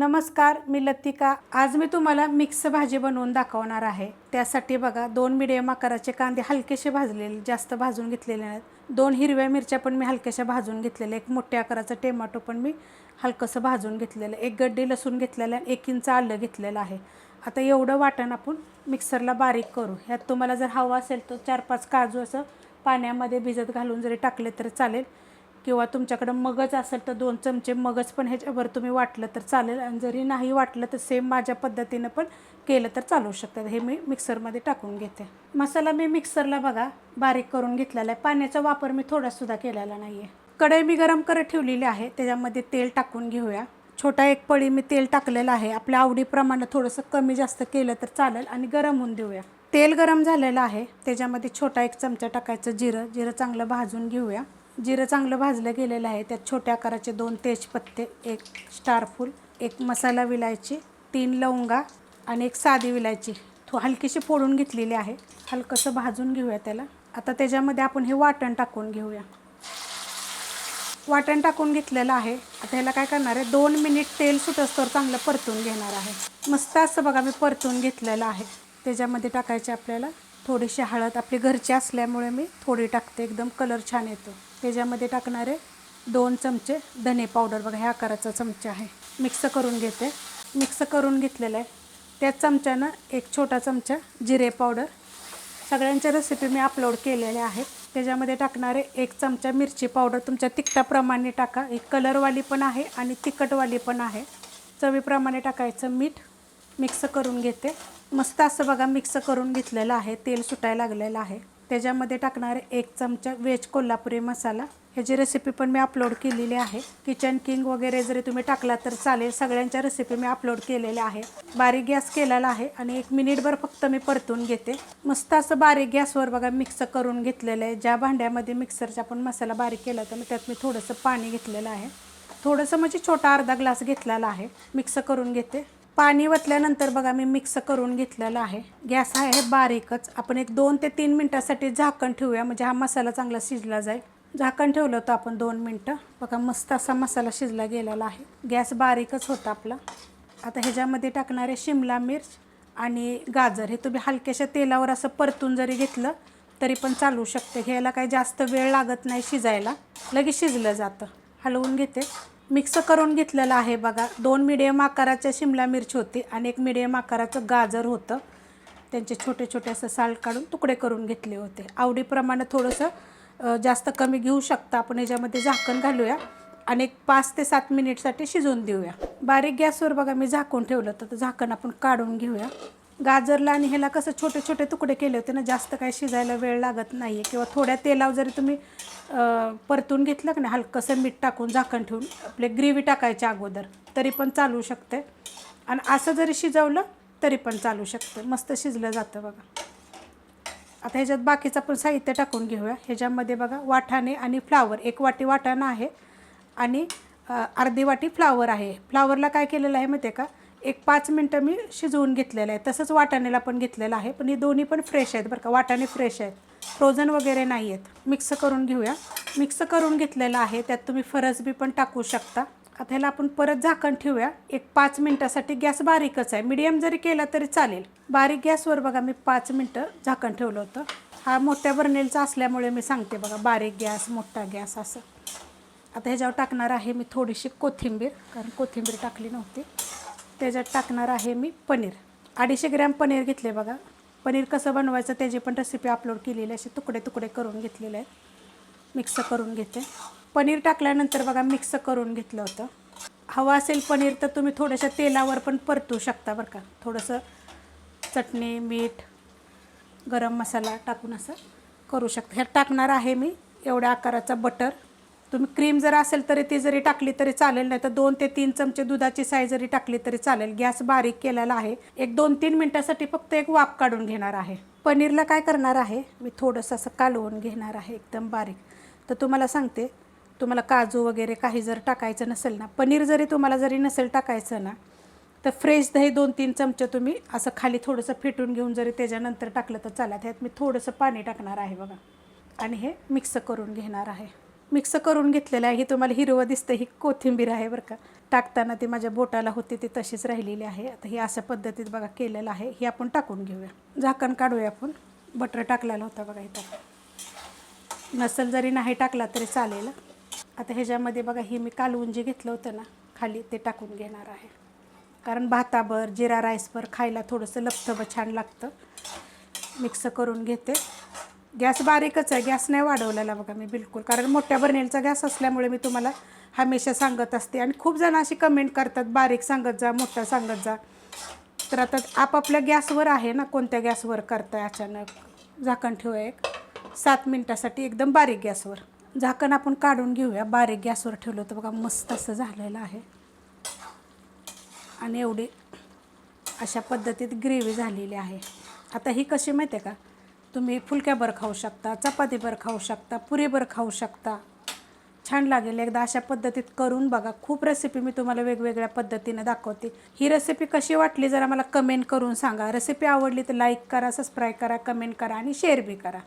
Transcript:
नमस्कार मी लतिका. आज मी तुम्हाला मिक्स भाजी बनवून दाखवणार आहे. त्यासाठी बघा दोन मिडियम आकाराचे कांदे हलकेसे भाजलेले जास्त भाजून घेतलेले नाहीत. दोन हिरव्या मिरच्या पण मी हलक्याशा भाजून घेतलेल्या एक मोठ्या आकाराचं टोमॅटो पण मी हलकंसं भाजून घेतलेलं एक गड्डी लसूण घेतलेलं आहे एक इंच आलं घेतलेलं आहे. आता एवढं वाटण आपण मिक्सरला बारीक करू. ह्यात तुम्हाला जर हवं असेल तर चार पाच काजू असं पाण्यामध्ये भिजत घालून जरी टाकले तरी चालेल. किंवा तुमच्याकडं मगज असेल तर दोन चमचे मगज पण ह्याच्यावर तुम्ही वाटलं तर चालेल. आणि जरी नाही वाटलं तर सेम माझ्या पद्धतीनं पण केलं तर चालू शकतं. हे मी मिक्सरमध्ये टाकून घेते. मसाला मी मिक्सरला बघा बारीक करून घेतलेला आहे. पाण्याचा वापर मी थोडासुद्धा केलेला नाही आहे कढई मी गरम करत ठेवलेली आहे. त्याच्यामध्ये तेल टाकून घेऊया. छोटा एक पळी मी तेल टाकलेलं आहे. आपल्या आवडीप्रमाणे थोडंसं कमी जास्त केलं तर चालेल आणि गरम होऊन देऊया. तेल गरम झालेलं आहे. त्याच्यामध्ये छोटा एक चमचा टाकायचं जिरं. जिरं चांगलं भाजून घेऊया. जिरं चांगलं भाजलं गेलेलं आहे. त्यात छोट्या आकाराचे दोन तेजपत्ते एक स्टारफूल एक मसाला विलायची तीन लवंगा आणि एक साधी विलायची. थो हलकीशी फोडून घेतलेली आहे. हलकंसं भाजून घेऊया त्याला. आता त्याच्यामध्ये आपण हे वाटण टाकून घेऊया. वाटण टाकून घेतलेलं आहे. आता ह्याला काय करणार आहे? दोन मिनिट तेल सुटस्तोवर चांगलं परतून घेणार आहे. मस्त असं बघा मी परतून घेतलेलं आहे. त्याच्यामध्ये टाकायचे आपल्याला थोडीशी हळद. आपली घरची असल्यामुळे मी थोडी टाकते. एकदम कलर छान येतो. त्याच्यामध्ये टाकणारे दोन चमचे धने पावडर बघा ह्या आकाराचा चमचा आहे. मिक्स करून घेते. मिक्स करून घेतलेलं आहे. त्याच चमच्यानं एक छोटा चमचा जिरे पावडर सगळ्यांच्या रेसिपी मी अपलोड केलेल्या आहेत. त्याच्यामध्ये टाकणारे एक चमचा मिरची पावडर तुमच्या तिखटाप्रमाणे टाका. एक कलरवाली पण आहे आणि तिखटवाली पण आहे. चवीप्रमाणे टाकायचं मीठ. मिक्स करून घेते. मस्त असं बघा मिक्स करून घेतलेलं आहे. तेल सुटायला लागलेलं आहे. त्याच्यामध्ये टाकणारे एक चमचा वेज कोल्हापुरी मसाला. ह्याची रेसिपी पण मी अपलोड केलेली आहे. किचन किंग वगैरे जरी तुम्ही टाकला तर चालेल. सगळ्यांच्या रेसिपी मी अपलोड केलेल्या आहे बारीक गॅस केलेला आहे आणि एक मिनिटभर फक्त मी परतून घेते. मस्त असं बारीक गॅसवर बघा मिक्स करून घेतलेलं आहे. ज्या भांड्यामध्ये मिक्सरचा आपण मसाला बारीक केला तर त्यात मी थोडंसं पाणी घेतलेलं आहे. थोडंसं म्हणजे छोटा अर्धा ग्लास घेतलेला आहे. मिक्स करून घेते. पाणी वतल्यानंतर बघा मी मिक्स करून घेतलेलं आहे. गॅस आहे बारीकच. आपण एक दोन ते तीन मिनटासाठी झाकण ठेवूया. म्हणजे हा मसाला चांगला शिजला जाईल. झाकण ठेवलं होतं आपण दोन मिनटं. बघा मस्त असा मसाला शिजला गेलेला आहे. गॅस बारीकच होता आपला. आता ह्याच्यामध्ये टाकणारे शिमला मिर्च आणि गाजर हे तुम्ही हलक्याशा तेलावर असं परतून जरी घेतलं तरी पण चालू शकते. ह्याला काही जास्त वेळ लागत नाही शिजायला. लगेच शिजलं जातं. हलवून घेते. मिक्स करून घेतलेलं आहे बघा. दोन मिडियम आकाराच्या शिमला मिरची होती आणि एक मिडियम आकाराचं गाजर होतं. त्यांचे छोटे छोटे असं साल काढून तुकडे करून घेतले होते. आवडीप्रमाणे थोडंसं जास्त कमी घेऊ शकता. आपण याच्यामध्ये झाकण घालूया आणि एक पाच ते सात मिनिटसाठी शिजवून देऊया. बारीक गॅसवर बघा मी झाकून ठेवलं तर झाकण आपण काढून घेऊया. गाजरला आणि ह्याला कसं छोटे छोटे तुकडे केले होते ना जास्त काही शिजायला वेळ लागत नाही आहे किंवा थोड्या तेलावर जरी तुम्ही परतून घेतलं की नाही हलकंसं मीठ टाकून झाकण ठेवून आपले ग्रेव्ही टाकायच्या अगोदर तरी पण चालू शकते. आणि असं जरी शिजवलं तरी पण चालू शकतं. मस्त शिजलं जातं बघा. आता ह्याच्यात बाकीचं आपण साहित्य टाकून घेऊया. ह्याच्यामध्ये बघा वाटाणे आणि फ्लावर. एक वाटी वाटाणा आहे आणि अर्धी वाटी फ्लावर आहे. फ्लावरला काय केलेलं आहे माहिती आहे का? एक पाच मिनटं मी शिजवून घेतलेलं आहे. तसंच वाटाण्याला पण घेतलेलं आहे. पण हे दोन्ही पण फ्रेश आहेत बरं का. वाटाणे फ्रेश आहेत. फ्रोझन वगैरे नाही आहेत. मिक्स करून घेऊया. मिक्स करून घेतलेलं आहे. त्यात तुम्ही फरसबी पण टाकू शकता. आता ह्याला आपण परत झाकण ठेवूया. एक पाच मिनटासाठी गॅस बारीकच आहे. मिडियम जरी केला तरी चालेल. बारीक गॅसवर बघा मी पाच मिनटं झाकण ठेवलं होतं. हा मोठ्या बर्नेलचा असल्यामुळे मी सांगते बघा. बारीक गॅस मोठा गॅस असं. आता ह्याच्यावर टाकणार आहे मी थोडीशी कोथिंबीर. कारण कोथिंबीर टाकली नव्हती. त्याच्यात टाकणार आहे मी पनीर. अडीचशे ग्रॅम पनीर घेतले बघा. पनीर कसं बनवायचं त्याची पण रेसिपी अपलोड केलेली असे तुकडे तुकडे करून घेतलेले आहेत. मिक्स करून घेते. पनीर टाकल्यानंतर बघा मिक्स करून घेतलं होतं. हवं असेल पनीर तर तुम्ही थोड्याशा तेलावर पण परतू शकता बरं का. थोडंसं चटणी मीठ गरम मसाला टाकून असं करू शकता. ह्यात टाकणार आहे मी एवढ्या आकाराचा बटर. तुम्ही क्रीम जर असेल तरी ती जरी टाकली तरी चालेल नाही तर दोन ते तीन चमचे दुधाची साय जरी टाकली तरी चालेल. गॅस बारीक केलेला आहे. एक दोन तीन मिनटासाठी फक्त एक वाफ काढून घेणार आहे. पनीरला काय करणार आहे? मी थोडंसं असं कालवून घेणार आहे एकदम बारीक. तर तुम्हाला सांगते तुम्हाला काजू वगैरे काही जर टाकायचं नसेल ना पनीर जरी तुम्हाला जरी नसेल टाकायचं ना तर फ्रेश दही दोन तीन चमचे तुम्ही असं खाली थोडंसं फेटून घेऊन जरी त्याच्यानंतर टाकलं तर चालत. ह्यात मी थोडंसं पाणी टाकणार आहे बघा. आणि हे मिक्स करून घेणार आहे. मिक्स करून घेतलेलं आहे. ही तुम्हाला हिरवं दिसतं ही कोथिंबीर आहे बरं का. टाकताना ती माझ्या बोटाला होती ती तशीच राहिलेली आहे. आता ही अशा पद्धतीत बघा केलेलं आहे. हे आपण टाकून घेऊया. झाकण काढूया आपण. बटर टाकलेला होता बघा इथं. नसल जरी नाही टाकला तरी चालेल. आता ह्याच्यामध्ये बघा हे मी कालवून जे घेतलं होतं ना खाली ते टाकून घेणार आहे. कारण भाताभर जिरा राईसभर खायला थोडंसं लपथबं छान लागतं. मिक्स करून घेते. गॅस बारीकच आहे गॅस नाही वाढवलेला बघा मी बिलकुल. कारण मोठ्या बर्नेलचा गॅस असल्यामुळे मी तुम्हाला हमेशा सांगत असते. आणि खूप जण अशी कमेंट करतात बारीक सांगत जा मोठा सांगत जा. तर आता आपापल्या गॅसवर आहे ना कोणत्या गॅसवर करताय अचानक? झाकण ठेवूया एक. सात मिनटासाठी एकदम बारीक गॅसवर. झाकण आपण काढून घेऊया. बारीक गॅसवर ठेवलं तर बघा मस्त असं झालेलं आहे. आणि एवढी अशा पद्धतीत ग्रेव्ही झालेली आहे. आता ही कशी माहिती आहे का? तुम्ही फुलक्याभर खाऊ शकता चपातीभर खाऊ शकता पुरीभर खाऊ शकता. छान लागेल. एकदा अशा पद्धतीत करून बघा. खूप रेसिपी मी तुम्हाला वेगवेगळ्या पद्धतीने दाखवते. ही रेसिपी कशी वाटली जरा मला कमेंट करून सांगा. रेसिपी आवडली तर लाईक करा सबस्क्राईब करा कमेंट करा आणि शेअर बी करा.